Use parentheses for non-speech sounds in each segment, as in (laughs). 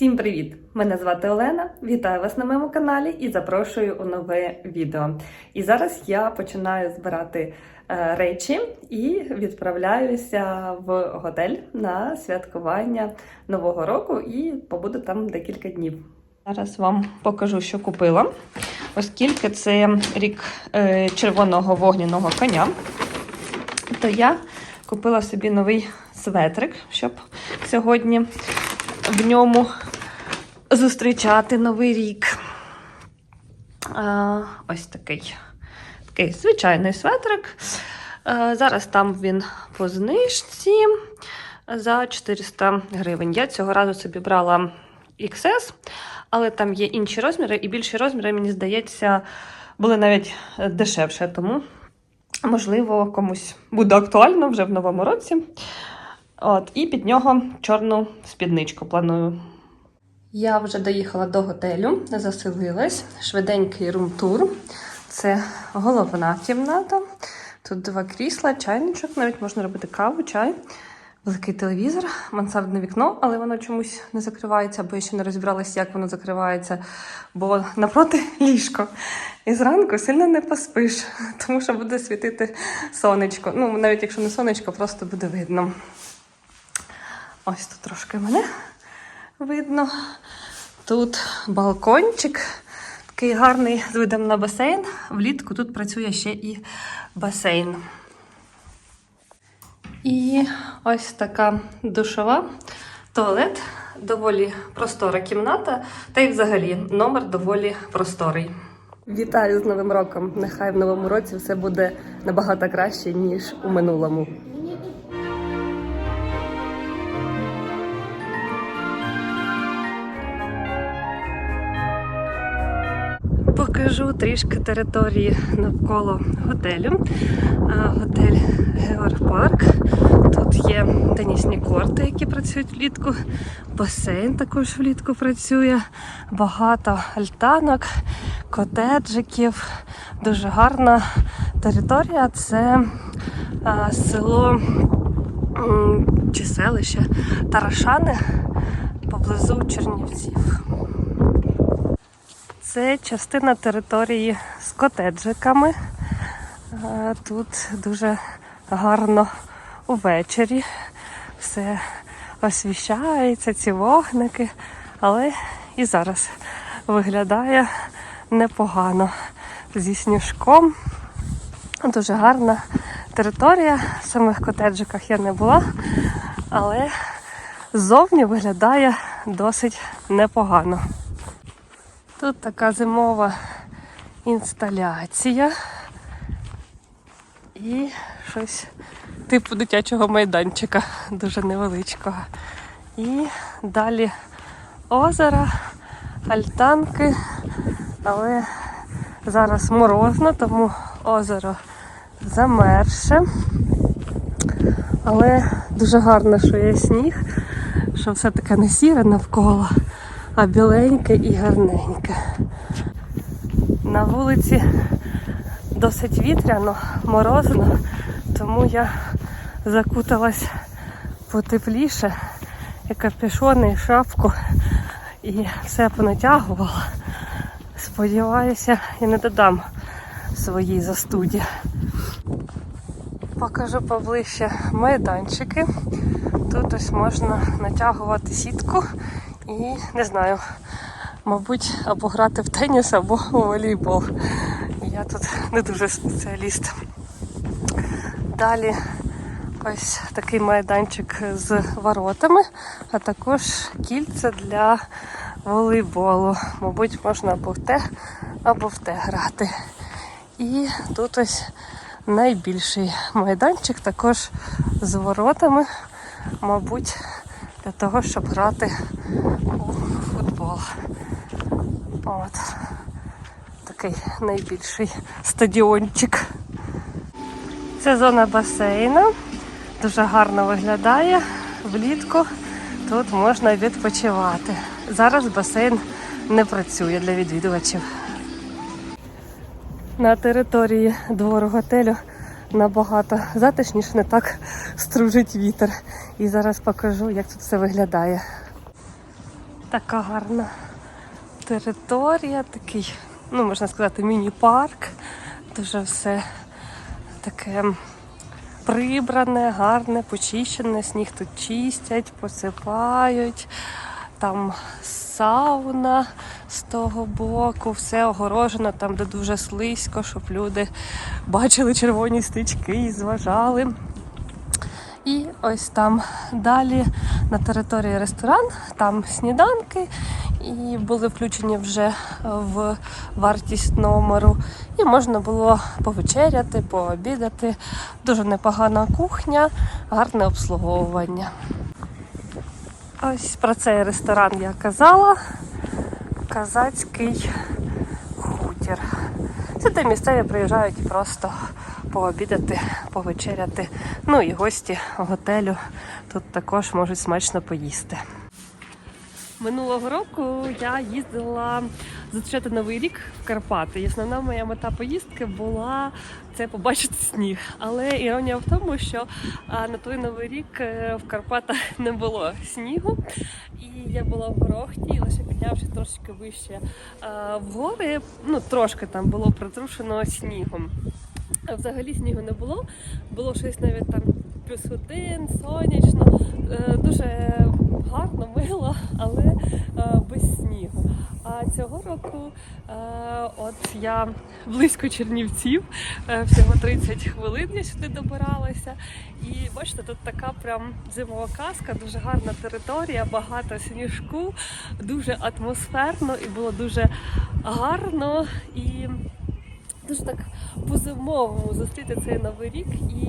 Всім привіт! Мене звати Олена. Вітаю вас на моєму каналі і запрошую у нове відео. І зараз я починаю збирати е, речі і відправляюся в готель на святкування Нового року і побуду там декілька днів. Зараз вам покажу, що купила, оскільки це рік е, червоного вогняного коня, то я купила собі новий светрик, щоб сьогодні в ньому зустрічати новий рік. А, ось такий. Такий звичайний светрик. А, зараз там він по знижці за 400 гривень. Я цього разу собі брала XS, але там є інші розміри, і більші розміри, мені здається, були навіть дешевше. Тому, можливо, комусь буде актуально вже в новому році. От, і під нього чорну спідничку планую. Я вже доїхала до готелю, заселилась. Швиденький рум-тур. Це головна кімната. Тут два крісла, чайничок, навіть можна робити каву, чай, великий телевізор, мансардне вікно, але воно чомусь не закривається, бо я ще не розібралася, як воно закривається, бо напроти (laughs) ліжко. І зранку сильно не поспиш, (laughs) тому що буде світити сонечко. Ну, навіть якщо не сонечко, просто буде видно. Ось тут трошки мене видно. Тут балкончик, такий гарний з видом на басейн. Влітку тут працює ще і басейн. І ось така душова, туалет, доволі простора кімната, та й взагалі номер доволі просторий. Вітаю з Новим роком! Нехай в новому році все буде набагато краще, ніж у минулому. Покажу трішки території навколо готелю. Готель Георг-Парк. Тут є тенісні корти, які працюють влітку. Басейн також влітку працює. Багато альтанок, котеджиків. Дуже гарна територія. Це село чи селище Тарашани поблизу Чернівців. Це частина території з котеджиками. Е, Тут дуже гарно увечері все освіщається, ці вогники, але і зараз виглядає непогано зі сніжком. Дуже гарна територія. В самих котеджиках я не була, але ззовні виглядає досить непогано. Тут така зимова інсталяція і щось типу дитячого майданчика, дуже невеличкого. І далі озеро, альтанки, але зараз морозно, тому озеро замерше. Але дуже гарно, що є сніг, що все таке не сіре навколо а біленьке і гарненьке. На вулиці досить вітряно, морозно, тому я закуталась потепліше, і капюшони, і шапку, і все понатягувала. Сподіваюся, і не додам своїй застуді. Покажу поближче майданчики. Тут ось можна натягувати сітку і не знаю, мабуть, або грати в теніс, або у волейбол. Я тут не дуже спеціаліст. Далі ось такий майданчик з воротами, а також кільця для волейболу. Мабуть, можна або в те, або в те грати. І тут ось найбільший майданчик, також з воротами, мабуть, для того, щоб грати у футбол. От. Такий найбільший стадіончик. Це зона басейну. Дуже гарно виглядає влітку. Тут можна відпочивати. Зараз басейн не працює для відвідувачів. На території двору готелю набагато затишніше, не так стружить вітер. І зараз покажу, як тут все виглядає. Така гарна територія, такий, ну можна сказати, міні-парк. Дуже все таке прибране, гарне, почищене, сніг тут чистять, посипають. Там сауна з того боку, все огорожено, там, де дуже слизько, щоб люди бачили червоні стички і зважали. І ось там далі на території ресторан, там сніданки, і були включені вже в вартість номеру. І можна було повечеряти, пообідати. Дуже непогана кухня, гарне обслуговування. Ось про цей ресторан я казала. Казацький хутір. Це де місцеві приїжджають просто пообідати, повечеряти. Ну і гості готелю тут також можуть смачно поїсти. Минулого року я їздила зустрічати новий рік в Карпати. І основна моя мета поїздки була це побачити сніг. Але іронія в тому, що на той новий рік е, в Карпатах (laughs) не було снігу. І я була в Горохті, і лише піднявши трошки вище в гори, ну трошки там було притрушено снігом. Взагалі снігу не було, було щось навіть там плюс один, сонячно, е, дуже гарно, мило, але е, без снігу. А цього року е, от я близько Чернівців, е, всього 30 хвилин я сюди добиралася. І бачите, тут така прям зимова казка, дуже гарна територія, багато сніжку, дуже атмосферно і було дуже гарно і дуже так по-зимовому зустріти цей новий рік. І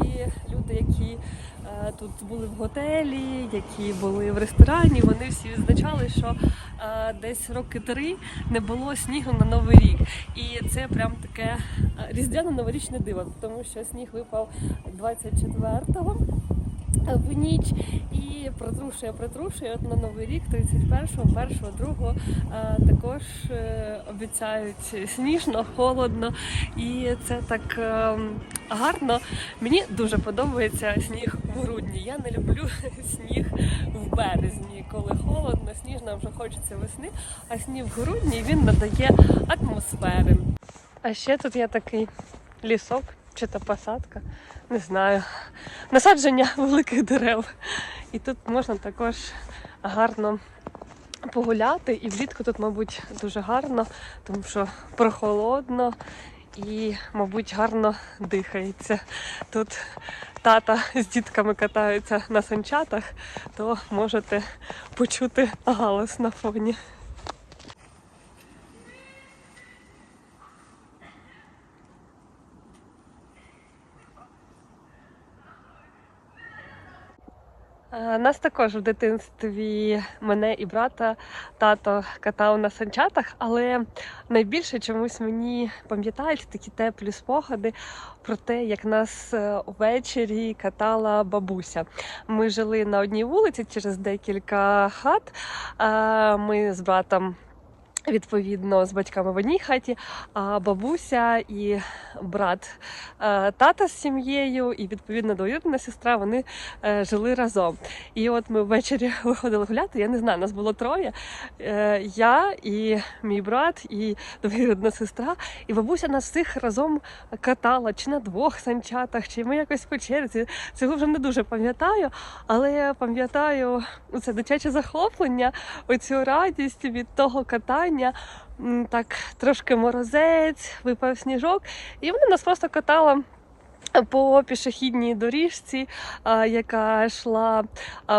люди, які е, тут були в готелі, які були в ресторані, вони всі відзначали, що е, десь роки три не було снігу на новий рік. І це прям таке е, різдвяно-новорічне диво, тому що сніг випав 24-го в ніч і протрушує, протрушує. От на новий рік, 31-го, 1-го, 2-го е, також е, обіцяють сніжно, холодно, і це так е, гарно. Мені дуже подобається сніг в грудні. Я не люблю (laughs) сніг в березні, коли холодно, сніжно вже хочеться весни. А сніг в грудні він надає атмосфери. А ще тут є такий лісок чи то посадка, не знаю. Насадження (laughs) великих дерев. І тут можна також гарно погуляти. І влітку тут, мабуть, дуже гарно, тому що прохолодно і, мабуть, гарно дихається. Тут тата з дітками катаються на санчатах, то можете почути галас на фоні. Нас також в дитинстві мене і брата тато катав на санчатах, але найбільше чомусь мені пам'ятають такі теплі спогади про те, як нас е, увечері катала бабуся. Ми жили на одній вулиці через декілька хат. Е, Ми з братом. Відповідно, з батьками в одній хаті, а бабуся і брат е, тата з сім'єю, і відповідно двоюрідна сестра, вони е, жили разом. І от ми ввечері (laughs) виходили гуляти. Я не знаю, нас було троє. Е, Я і мій брат, і двоюрідна сестра. І бабуся нас всіх разом катала чи на двох санчатах, чи ми якось по черзі. Цього вже не дуже пам'ятаю, але я пам'ятаю це дитяче захоплення, оцю радість від того катання. М, Так, трошки морозець, випав сніжок, і вона нас просто катала. По пішохідній доріжці, яка йшла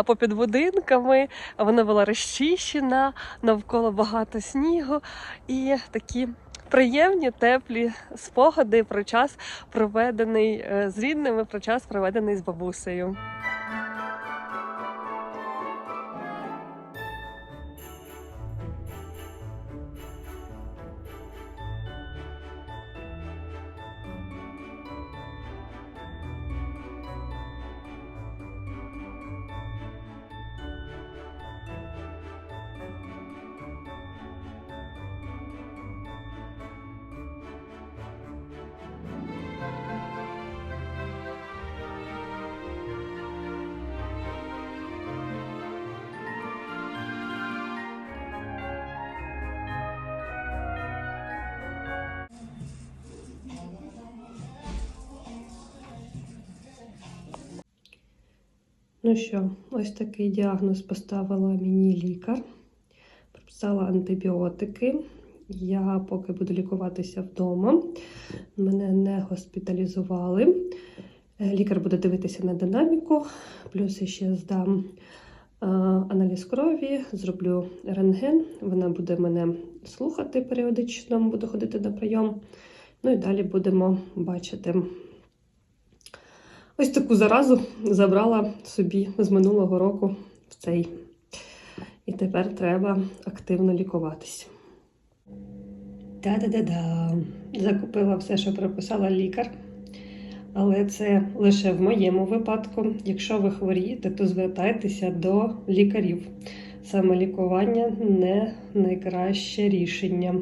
попід будинками, вона була розчищена, навколо багато снігу і такі приємні, теплі спогади про час, проведений е, з рідними, про час проведений з бабусею. Ну що, ось такий діагноз поставила мені лікар. Прописала антибіотики. Я поки буду лікуватися вдома. Мене не госпіталізували. Е, Лікар буде дивитися на динаміку, плюс ще здам е, аналіз крові, зроблю рентген. Вона буде мене слухати періодично, буду ходити на прийом. Ну і далі будемо бачити. Ось таку заразу забрала собі з минулого року в цей. І тепер треба активно лікуватись. Та-да-да-да. Закупила все, що прописала лікар. Але це лише в моєму випадку. Якщо ви хворієте, то звертайтеся до лікарів. Саме лікування не найкраще рішення.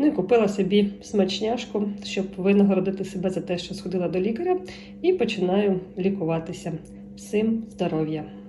Ну і купила собі смачняшку, щоб винагородити себе за те, що сходила до лікаря, і починаю лікуватися. Всім здоров'я!